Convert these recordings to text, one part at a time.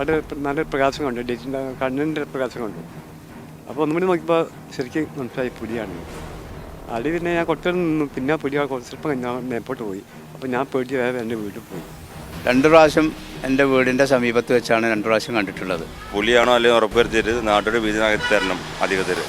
അവിടെ നല്ല പ്രകാശം കണ്ടു ഡേറ്റിന്റെ കണ്ണിന്റെ പ്രകാശം കണ്ടു അപ്പോൾ ഒന്നുകൂടി നോക്കിയപ്പോൾ ശരിക്കും മനസ്സിലായി പുലിയാണ്. അത് പിന്നെ ഞാൻ കുറച്ചു നിന്നു. പിന്നെ പുലി ആ ഞാൻ മേപ്പോട്ട് പോയി. അപ്പോൾ ഞാൻ പേടി വേറെ എന്റെ വീട്ടിൽ പോയി. രണ്ട് പ്രാവശ്യം എന്റെ വീടിന്റെ സമീപത്ത് വെച്ചാണ് രണ്ട് പ്രാവശ്യം കണ്ടിട്ടുള്ളത്. പുലിയാണോ അല്ലെങ്കിൽ ഉറപ്പുവരുത്തിയിട്ട് നാട്ടിൽ വീതിനകത്ത് തരണം അധികൃതർ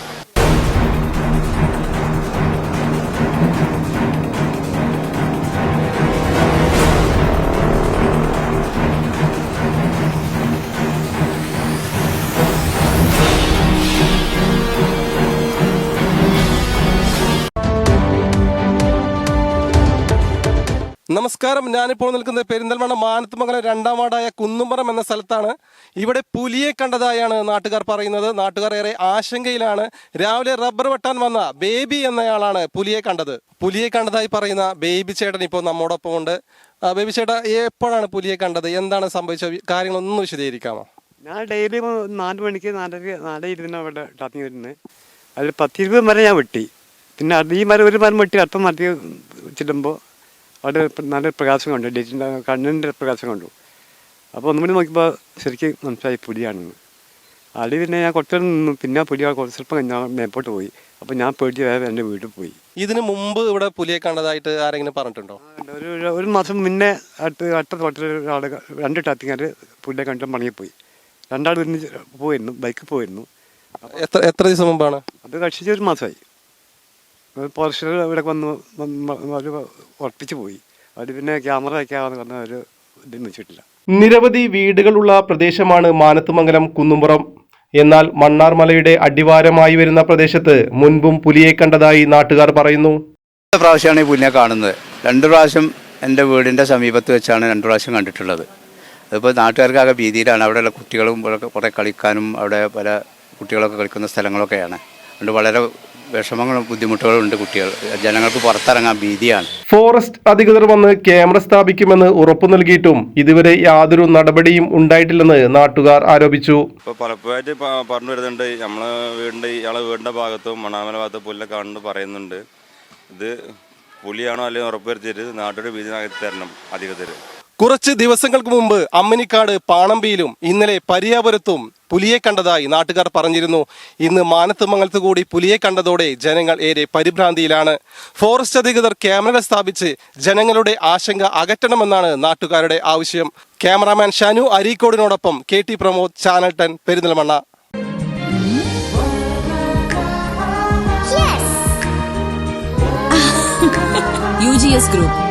നമസ്കാരം. ഞാനിപ്പോൾ നിൽക്കുന്ന പെരിന്തൽമണ്ണ മാനത്തുമംഗലം രണ്ടാം വാർഡായ കുന്നുംപറം എന്ന സ്ഥലത്താണ്. ഇവിടെ പുലിയെ കണ്ടതായാണ് നാട്ടുകാർ പറയുന്നത്. നാട്ടുകാർ ഏറെ ആശങ്കയിലാണ്. രാവിലെ റബ്ബർ വെട്ടാൻ വന്ന ബേബി എന്നയാളാണ് പുലിയെ കണ്ടത്. പുലിയെ കണ്ടതായി പറയുന്ന ബേബി ചേട്ടൻ ഇപ്പോൾ നമ്മോടൊപ്പം ഉണ്ട്. ബേബി ചേട്ടാ എപ്പോഴാണ് പുലിയെ കണ്ടത്? എന്താണ് സംഭവിച്ചത് കാര്യങ്ങളൊന്നും വിശദീകരിക്കാമോ? ഞാൻ ഡെയിലി നാല് മണിക്ക് നാലര നാല് ഇരുന്ന് അവിടെ ടാപ്പിങ് വരുന്നത്. അതിൽ പത്തിരുപത് മരം ഞാൻ വെട്ടി. പിന്നെ ഈ മരം ഒരു മരം വെട്ടി അടുത്ത മരത്തി ചെല്ലുമ്പോൾ അവിടെ നല്ല പ്രകാശം കണ്ടു. ഡേറ്റിന്റെ കണ്ണിന്റെ പ്രകാശം കണ്ടു. അപ്പോൾ ഒന്നും കൂടി നോക്കിയപ്പോൾ ശരിക്കും മനസ്സിലായി പുലിയാണെന്ന് അടി പിന്നെ ഞാൻ കുറച്ച് നിന്നു. പിന്നെ പുലിയ പുലി കുറച്ച് സ്വല്പം ഞാൻ മേപ്പോട്ട് പോയി. അപ്പോൾ ഞാൻ പേടിച്ച് വേറെ എന്റെ വീട്ടിൽ പോയി. ഇതിന് മുമ്പ് ഇവിടെ പുലിയെ കണ്ടതായിട്ട് ആരെങ്കിലും പറഞ്ഞിട്ടുണ്ടോ? ഒരു ഒരു- മാസം മുന്നേ അടുത്ത് അടുത്ത തോട്ടത്തിൽ ഒരാൾ രണ്ട് ടാത്തിങ്ങാർ പുലിയെ കണ്ടു മടങ്ങിപ്പോയി. രണ്ടാൾ ഒരുമിച്ച് പോയിരുന്നു. ബൈക്കിൽ പോയിരുന്നു. എത്ര എത്ര ദിവസം മുമ്പാണ്? അത് കക്ഷിച്ച് ഒരു മാസമായി. പോർഷർ ഇവിടെ വന്ന് അവർ ഉറപ്പിച്ച് പോയി. അവർ പിന്നെ ക്യാമറ വയ്ക്കാമെന്ന് പറഞ്ഞ ഒരു ഇതൊന്നും വെച്ചിട്ടില്ല. നിരവധി വീടുകളുള്ള പ്രദേശമാണ് മാനത്തുമംഗലം കുന്നുംപുറം. എന്നാൽ മണ്ണാർമലയുടെ അടിവാരമായി വരുന്ന പ്രദേശത്ത് മുൻപും പുലിയെ കണ്ടതായി നാട്ടുകാർ പറയുന്നു. രണ്ട് പ്രാവശ്യമാണ് ഈ പുലിനെ കാണുന്നത്. രണ്ടു പ്രാവശ്യം എന്റെ വീടിന്റെ സമീപത്ത് വെച്ചാണ് രണ്ടു പ്രാവശ്യം കണ്ടിട്ടുള്ളത്. അതിപ്പോൾ നാട്ടുകാർക്കാകെ ഭീതിയിലാണ്. അവിടെയുള്ള കുട്ടികളും കുറേ കളിക്കാനും അവിടെ പല കുട്ടികളൊക്കെ കളിക്കുന്ന സ്ഥലങ്ങളൊക്കെയാണ്. അതുകൊണ്ട് വളരെ വിഷമങ്ങളും ബുദ്ധിമുട്ടുകളും ഉണ്ട് കുട്ടികൾ. ജനങ്ങൾക്ക് പുറത്തിറങ്ങാൻ ഭീതിയാണ്. ഫോറസ്റ്റ് അധികൃതർ വന്ന് ക്യാമറ സ്ഥാപിക്കുമെന്ന് ഉറപ്പു നൽകിയിട്ടും ഇതുവരെ യാതൊരു നടപടിയും ഉണ്ടായിട്ടില്ലെന്ന് നാട്ടുകാർ ആരോപിച്ചു. ഇപ്പോൾ പലപ്പോഴായിട്ട് പറഞ്ഞു വരുന്നുണ്ട്. നമ്മളെ വീടിന്റെ ഇയാളെ വീടിന്റെ ഭാഗത്തും മണാമല ഭാഗത്തും പുല്ലൊക്കെ കാണുന്നു പറയുന്നുണ്ട്. ഇത് പുലിയാണോ അല്ലെങ്കിൽ ഉറപ്പുവരുത്തിയിട്ട് നാട്ടിലെ ഭീതി തരണം അധികൃതർ കുറച്ച് ദിവസങ്ങൾക്ക് മുമ്പ് അമ്മനിക്കാട് പാണമ്പിയിലും ഇന്നലെ പരിയാപുരത്തും പുലിയെ കണ്ടതായി നാട്ടുകാർ പറഞ്ഞിരുന്നു. ഇന്ന് മാനത്തുമംഗലത്ത് കൂടി പുലിയെ കണ്ടതോടെ ജനങ്ങൾ ഏറെ പരിഭ്രാന്തിയിലാണ്. ഫോറസ്റ്റ് അധികൃതർ ക്യാമറകൾ സ്ഥാപിച്ച് ജനങ്ങളുടെ ആശങ്ക അകറ്റണമെന്നാണ് നാട്ടുകാരുടെ ആവശ്യം. Cameraman Shanu അരീക്കോടിനോടൊപ്പം K T Pramod channel ten Perinthalmanna. Group